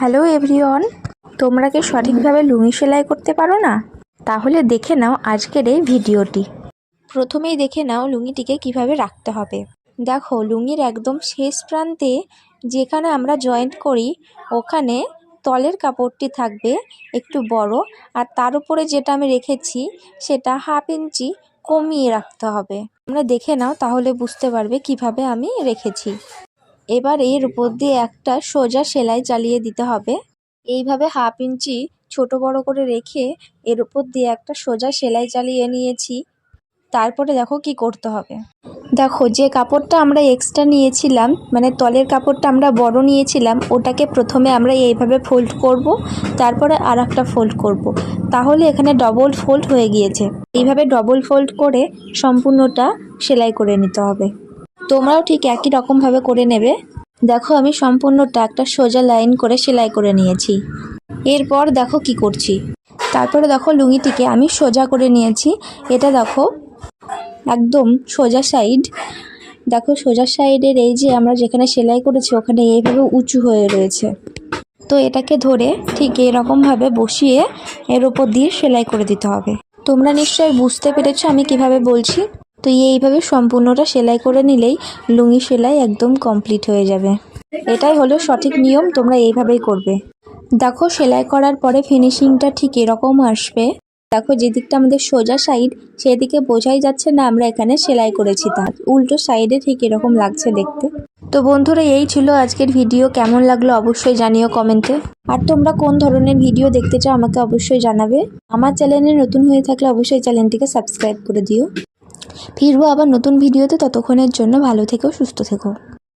Hello everyone, তোমরা কি সঠিকভাবে লুঙ্গি সেলাই করতে পারো না? তাহলে দেখে নাও আজকের এই ভিডিওটি। প্রথমেই দেখে নাও লুঙ্গিটিকে কীভাবে রাখতে হবে। দেখো লুঙির একদম শেষ প্রান্তে যেখানে আমরা জয়েন্ট করি, ওখানে তলের কাপড়টি থাকবে একটু বড়, আর তার উপরে যেটা আমি রেখেছি, সেটা হাফ ইঞ্চি কমিয়ে রাখতে হবে। তোমরা দেখে নাও, তাহলে বুঝতে পারবে কীভাবে আমি রেখেছি। এবার এর উপর দিয়ে একটা সোজা সেলাই চালিয়ে দিতে হবে। এইভাবে হাফ ইঞ্চি ছোট বড় করে রেখে এর উপর দিয়ে একটা সোজা সেলাই চালিয়ে নিয়েছি। তারপরে দেখো কি করতে হবে। দেখো, যে কাপড়টা আমরা এক্সট্রা নিয়েছিলাম মানে তলের কাপড়টা আমরা বড় নিয়েছিলাম, ওটাকে প্রথমে আমরা এইভাবে ফোল্ড করব, তারপরে আর একটা ফোল্ড করব। তাহলে এখানে ডবল ফোল্ড হয়ে গিয়েছে। এইভাবে ডবল ফোল্ড করে সম্পূর্ণটা সেলাই করে নিতে হবে। তোমরাও ঠিক একই রকমভাবে করে নেবে। দেখো আমি সম্পূর্ণটা একটা সোজা লাইন করে সেলাই করে নিয়েছি। এরপর দেখো কি করছি। তারপরে দেখো লুঙ্গিটিকে আমি সোজা করে নিয়েছি। এটা দেখো একদম সোজা সাইড। দেখো সোজা সাইডের এই যে আমরা যেখানে সেলাই করেছি ওখানে এইভাবে উঁচু হয়ে রয়েছে। তো এটাকে ধরে ঠিক এরকমভাবে বসিয়ে এর ওপর দিয়ে সেলাই করে দিতে হবে। তোমরা নিশ্চয়ই বুঝতে পেরেছ আমি কীভাবে বলছি। তো এইভাবে সম্পূর্ণটা সেলাই করে নিলেই লুঙ্গি সেলাই একদম কমপ্লিট হয়ে যাবে। এটাই হলো সঠিক নিয়ম, তোমরা এইভাবেই করবে। দেখো, সেলাই করার পরে ফিনিশিংটা ঠিক এরকম আসবে। দেখো যে দিকটা আমাদের সোজা সাইড সেদিকে বোঝাই যাচ্ছে না আমরা এখানে সেলাই করেছি তার উল্টো সাইডে ঠিক এরকম লাগছে দেখতে। তো বন্ধুরা, এই ছিল আজকের ভিডিও কেমন লাগল অবশ্যই জানিও কমেন্টে আর তোমরা কোন ধরনের ভিডিও দেখতে চাও আমাকে অবশ্যই জানাবে। আমার চ্যানেলে নতুন হয়ে থাকলে অবশ্যই চ্যানেলটিকে সাবস্ক্রাইব করে দিও। ফিরবো আবার নতুন ভিডিওতে ততক্ষণের জন্য ভালো থেকো সুস্থ থেকো।